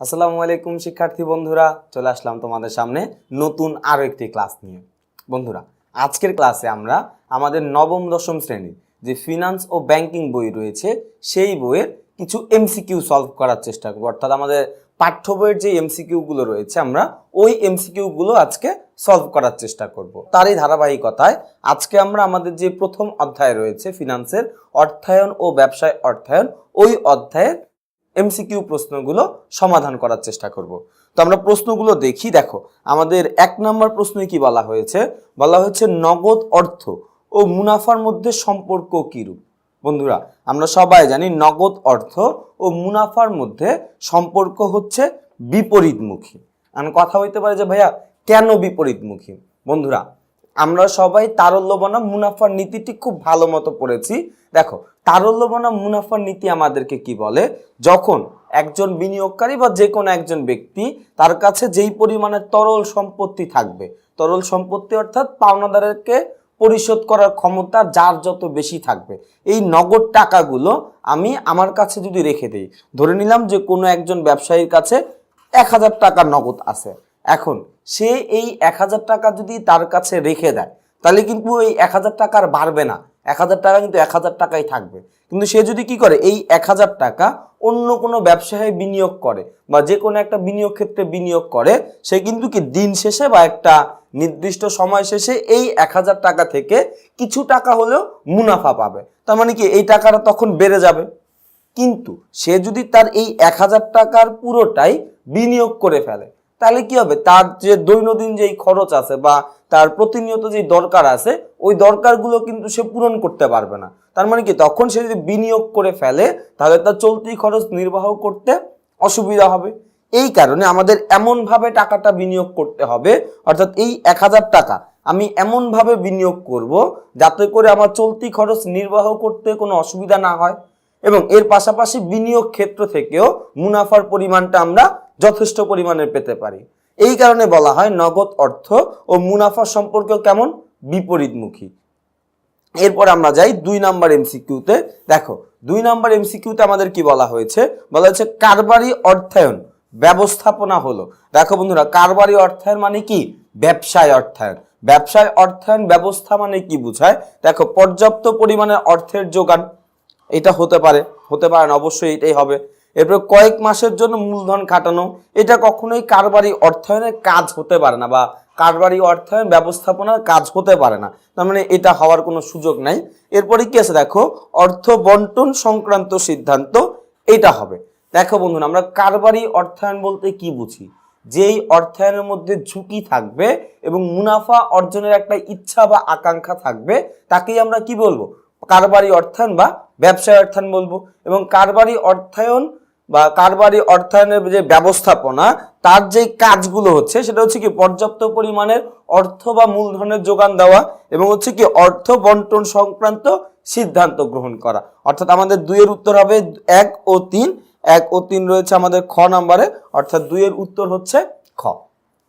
আসসালামু আলাইকুম, শিক্ষার্থী বন্ধুরা। চলে আসলাম তোমাদের সামনে নতুন আরও একটি ক্লাস নিয়ে। বন্ধুরা, আজকের ক্লাসে আমরা আমাদের নবম, দশম শ্রেণির যে ফিনান্স ও ব্যাংকিং বই রয়েছে, সেই বইয়ের কিছু এমসিকিউ সলভ করার চেষ্টা করব। অর্থাৎ আমাদের পাঠ্য বইয়ের যে এমসিকিউগুলো রয়েছে, আমরা ওই এমসিকিউগুলো আজকে সলভ করার চেষ্টা করব। তারই ধারাবাহিকতায় আজকে আমরা আমাদের যে প্রথম অধ্যায় রয়েছে ফিনান্সের অর্থায়ন ও ব্যবসায় অর্থায়ন, ওই অধ্যায়ের এমসিকিউ প্রশ্নগুলো সমাধান করার চেষ্টা করব। তো আমরা প্রশ্নগুলো দেখি, দেখো, আমাদের এক নম্বর প্রশ্নে কি বলা হয়েছে? বলা হয়েছে নগদ অর্থ ও মুনাফার মধ্যে সম্পর্ক কিরূপ? বন্ধুরা, আমরা সবাই জানি নগদ অর্থ ও মুনাফার মধ্যে সম্পর্ক হচ্ছে বিপরীতমুখী। আর কথা হইতে পারে যে, ভাইয়া, কেন বিপরীতমুখী? বন্ধুরা আমরা সবাই তারল্য বনাম মুনাফার নীতিটি খুব ভালো মতো পড়েছি। দেখো তারল্য বনাম মুনাফার নীতি আমাদেরকে কি বলে? যখন একজন বিনিয়োগকারী বা যে কোনো একজন ব্যক্তি তার কাছে যেই পরিমাণে তরল সম্পত্তি থাকবে, তরল সম্পত্তি অর্থাৎ পাওনাদারকে পরিশোধ করার ক্ষমতা যার যত বেশি থাকবে, এই নগদ টাকাগুলো আমি আমার কাছে যদি রেখে দিই, ধরে নিলাম যে কোনো একজন ব্যবসায়ীর কাছে এক হাজার টাকা নগদ আছে। এখন সে এই এক হাজার টাকা যদি তার কাছে রেখে দেয়, তাহলে কিন্তু এই এক হাজার টাকা আর বাড়বে না। এক হাজার টাকা কিন্তু এক হাজার টাকাই থাকবে। কিন্তু সে যদি কি করে, এই এক হাজার টাকা অন্য কোনো ব্যবসায় বিনিয়োগ করে বা যে কোনো একটা বিনিয়োগ ক্ষেত্রে বিনিয়োগ করে, সে কিন্তু কি দিন শেষে বা একটা নির্দিষ্ট সময় শেষে এই এক হাজার টাকা থেকে কিছু টাকা হলেও মুনাফা পাবে। তার মানে কি, এই টাকাটা তখন বেড়ে যাবে। কিন্তু সে যদি তার এই এক হাজার টাকার পুরোটাই বিনিয়োগ করে ফেলে তাহলে কি হবে? তার যে দৈনন্দিন যেই খরচ আছে বা তার প্রতিনিয়ত যে দরকার আছে, ওই দরকারগুলো কিন্তু সে পূরণ করতে পারবে না। তার মানে কি? তখন সে যদি বিনিয়োগ করে ফেলে, তাহলে তার চলতি খরচ নির্বাহ করতে অসুবিধা হবে। এই কারণে আমাদের এমনভাবে টাকাটা বিনিয়োগ করতে হবে, অর্থাৎ এই এক হাজার টাকা আমি এমনভাবে বিনিয়োগ করব যাতে করে আমার চলতি খরচ নির্বাহ করতে কোনো অসুবিধা না হয় এবং এর পাশাপাশি বিনিয়োগ ক্ষেত্র থেকেও মুনাফার পরিমাণটা আমরা যথেষ্ট পরিমাণে পেতে পারি। এই কারণে বলা হয় নগদ অর্থ ও মুনাফা সম্পর্ক কেমন? বিপরীতমুখী। এরপর আমরা যাই দুই নাম্বার এমসিকিউতে। দেখো, দুই নাম্বার এমসিকিউতে আমাদের কি বলা হয়েছে? বলা হয়েছে কারবারি অর্থায়ন ব্যবস্থাপনা হলো। দেখো বন্ধুরা, কারবারি অর্থায়ন মানে কি? ব্যবসায় অর্থায়ন। ব্যবসায় অর্থায়ন ব্যবস্থা মানে কি বোঝায়? দেখো, পর্যাপ্ত পরিমাণে অর্থের যোগান, এটা হতে পারে হতে পারে না, অবশ্যই এটাই হবে। এরপর কয়েক মাসের জন্য মূলধন খাটানো, এটা কখনোই কারবারি অর্থায়নের কাজ হতে পারে না বা কারবারি অর্থায়ন ব্যবস্থাপনার কাজ হতে পারে না। তার মানে এটা হওয়ার কোনো সুযোগ নাই। এরপরে কি আছে দেখো? অর্থ বন্টন সংক্রান্ত সিদ্ধান্ত, এটা হবে। দেখো বন্ধুরা, আমরা কারবারি অর্থায়ন বলতে কি বুঝি? যেই অর্থায়নের মধ্যে ঝুঁকি থাকবে এবং মুনাফা অর্জনের একটা ইচ্ছা বা আকাঙ্ক্ষা থাকবে, তাকেই আমরা কি বলব? কারবারি অর্থায়ন বা ব্যবসায় অর্থায়ন বলব। এবং কারবারি অর্থায়ন বা কারবারি অর্থায়নের যে ব্যবস্থাপনা, তার যে কাজগুলো হচ্ছে, সেটা হচ্ছে কি পর্যাপ্ত পরিমাণের অর্থ বা মূলধনের যোগান দেওয়া এবং হচ্ছে কি অর্থ বন্টন সংক্রান্ত সিদ্ধান্ত গ্রহণ করা। অর্থাৎ আমাদের দুইয়ের উত্তর হবে এক ও তিন। এক ও তিন রয়েছে আমাদের খ নাম্বারে, অর্থাৎ দুইয়ের উত্তর হচ্ছে খ।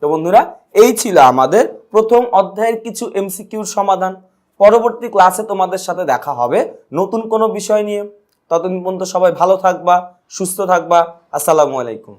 তো বন্ধুরা, এই ছিল আমাদের প্রথম অধ্যায়ের কিছু এমসিকিউর সমাধান। পরবর্তী ক্লাসে তোমাদের সাথে দেখা হবে নতুন কোনো বিষয় নিয়ে। ততদিন পর্যন্ত সবাই ভালো থাকবা সুস্থ থাকবা। আসসালামু আলাইকুম।